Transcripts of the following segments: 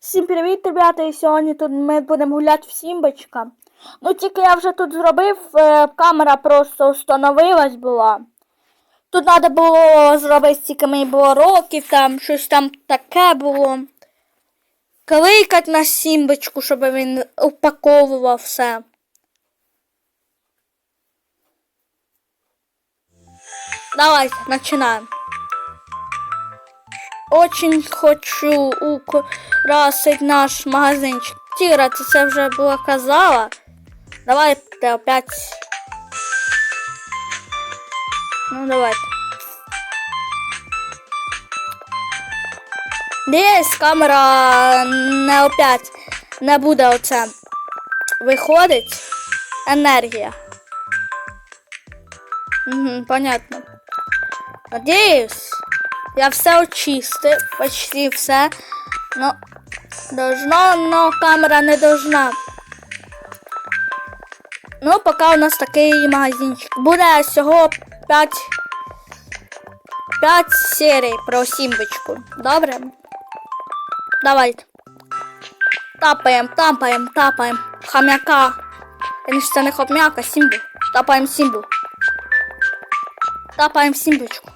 Всім привіт, ребята! І сьогодні тут ми будемо гуляти в Сімбочка. Ну, тільки я вже тут зробив, е, камера просто встановилась була. Тут треба було зробити, стільки мені було років, там щось там таке було. Кликать на Сімбочку, щоб він упаковував все. Давайте, починаємо. Очень хочу украсить наш магазинчик. Тіра, ти це вже була казала. Давайте опять. Ну, давайте. Десь камера не опять не буде оце. Виходить енергія. Угу, понятно. Надіюсь. Я все очистив, почти все. Ну, должно, но камера не должна. Ну, поки у нас такий магазинчик. Буде всього 5, 5 серій про сімбочку. Добре? Давайте. Тапаємо, тапаємо, тапаємо. Хам'яка. Конечно, це не хом'яка, сімбу. Тапаємо сімбу. Тапаємо сімбочку.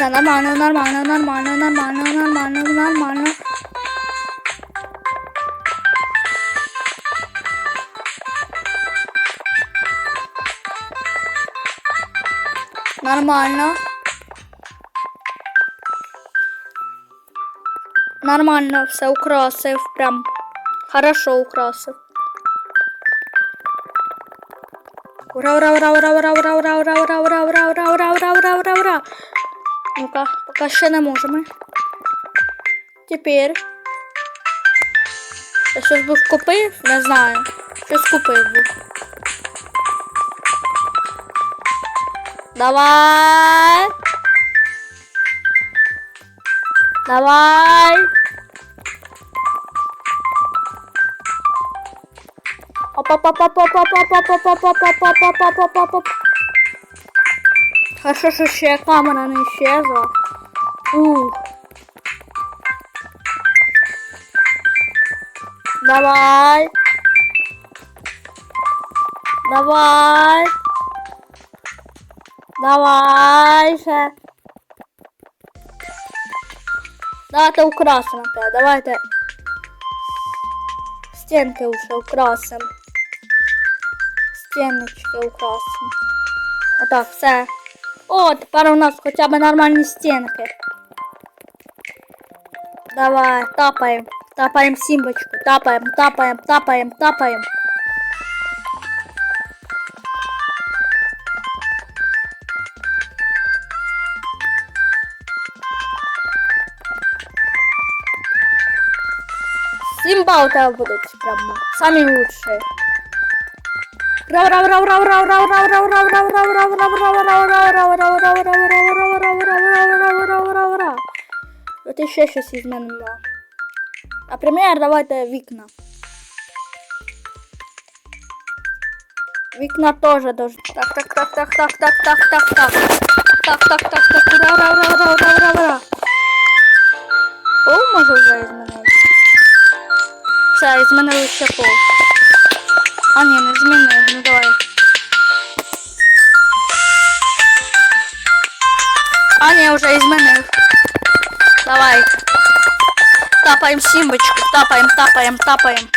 Все нормально, нормально, нормально, нормально, нормально, нормально. Нормально. Нормально, все украсив, прям хорошо украсив. Ура, ура, ура, ура, ура, ура, ура, ура, ура, ура, ура, ура, ура, ура, ура, ура. Ну-ка, поки ще не можемо. Тепер. Я щось був купив, не знаю. Щось купив був. Давай. Оп-оп-оп-оп-оп-оп-оп-оп-оп-оп-оп-оп-оп-оп-оп-оп-оп-оп. Хорошо, что еще камера не исчезла. У. Давай. Давай. Давай же. Да, ты украсим это. Давай ты. Стенки уже украсим. Стеночки украсим. А так, все. О, тепер у нас хоча б нормальні стінки. Давай, тапаємо. Тапаємо сімбочку. Тапаємо, тапаємо, тапаємо, тапаємо. Симба у тебя будут прям самые лучшие. От ще щось змінимо. Наприклад, давайте вікна. Вікна теж должны. Так, так, так, так, так, так, так, так, так. Так, так, так, так, ура, ура, ура, ура, ура, ура. Пол може вже змінити? Все, змінили ще пол. А, ні, не змінив, ну давай. А, ні, вже і змінив. Давай. Тапаємо сімбочку, тапаємо, тапаємо, тапаємо.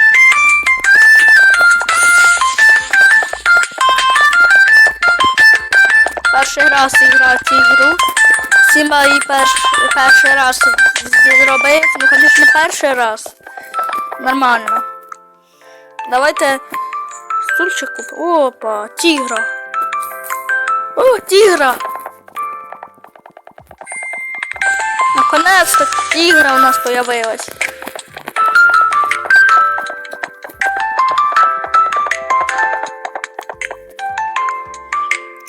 Перший раз грав цю ігру. Сімба її перш, перший раз зробив. Ну, звісно, перший раз. Нормально. Давайте стульчик купимо. Опа, тигра. О, тигра. Наконец-то ігра у нас появилась.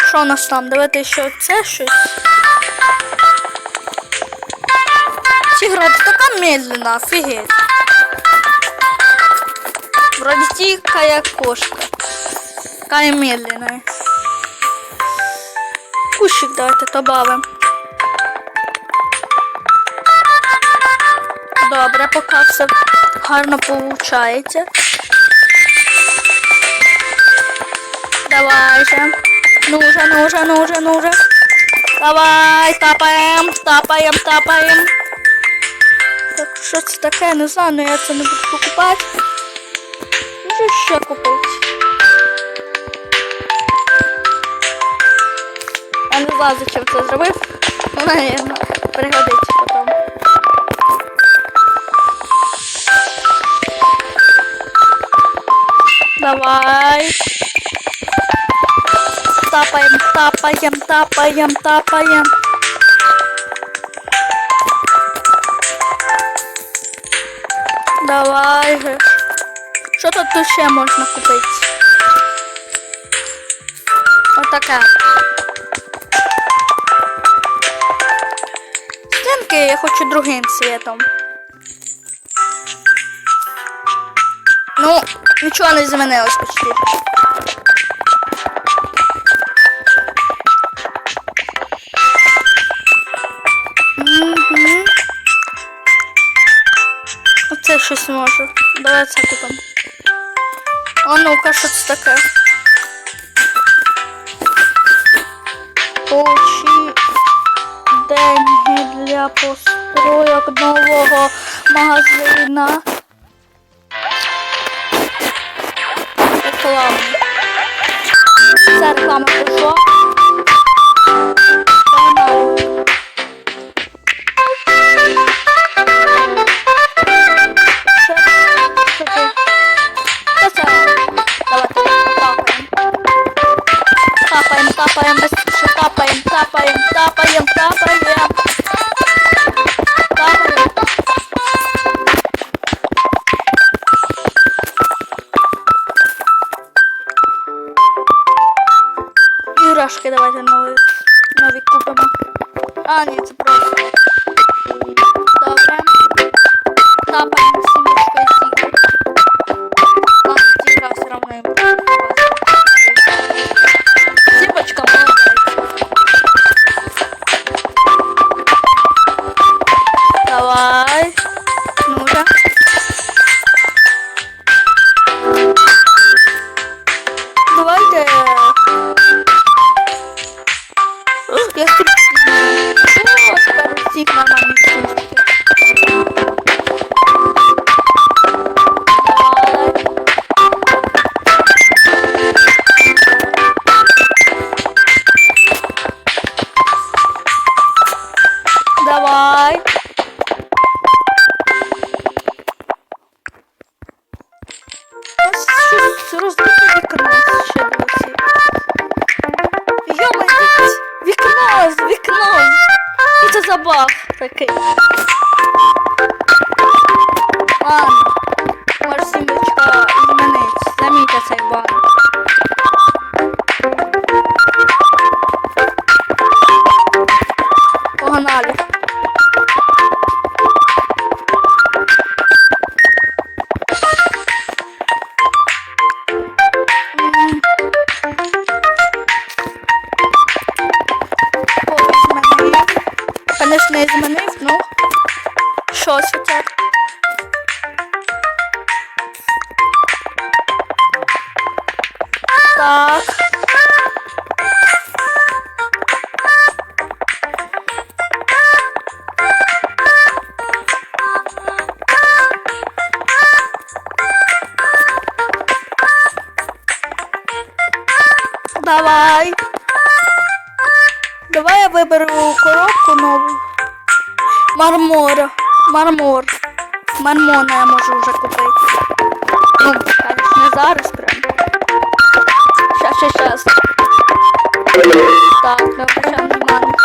Що у нас там? Давайте ще це щось. Ця гра така медленна, офігеть. Вроде тихая кошка. Такая медленная. Кущик давайте добавим. Добре, поки все гарно виходить. Давай же. Ну же, ну же, ну же, ну же. Давай, тапаем, тапаем, тапаем. Так, що це таке? Не знаю, але я це не буду покупати. Можу ще купити. Знаю, зачем це зробив. Ну, наверное, пригодиться потім. Давай. Тапаем, тапаем, тапаем, тапаем. Давай же. Що тут ще можна купити? Отаке. Стінки я хочу другим цвітом. Ну, нічого не змінилось почти. Мгм. Оце щось можу. Давай це купимо. А ну-ка, що це таке? Получи деньги для построек нового магазина. Реклама. Це реклама пішла. Баг такий? Не змінив, ну. Що це Мармор. Мармор. Мармона я можу вже купити. Ну, конечно, не зараз прям. Щас, щас, щас. Так, добре, щас.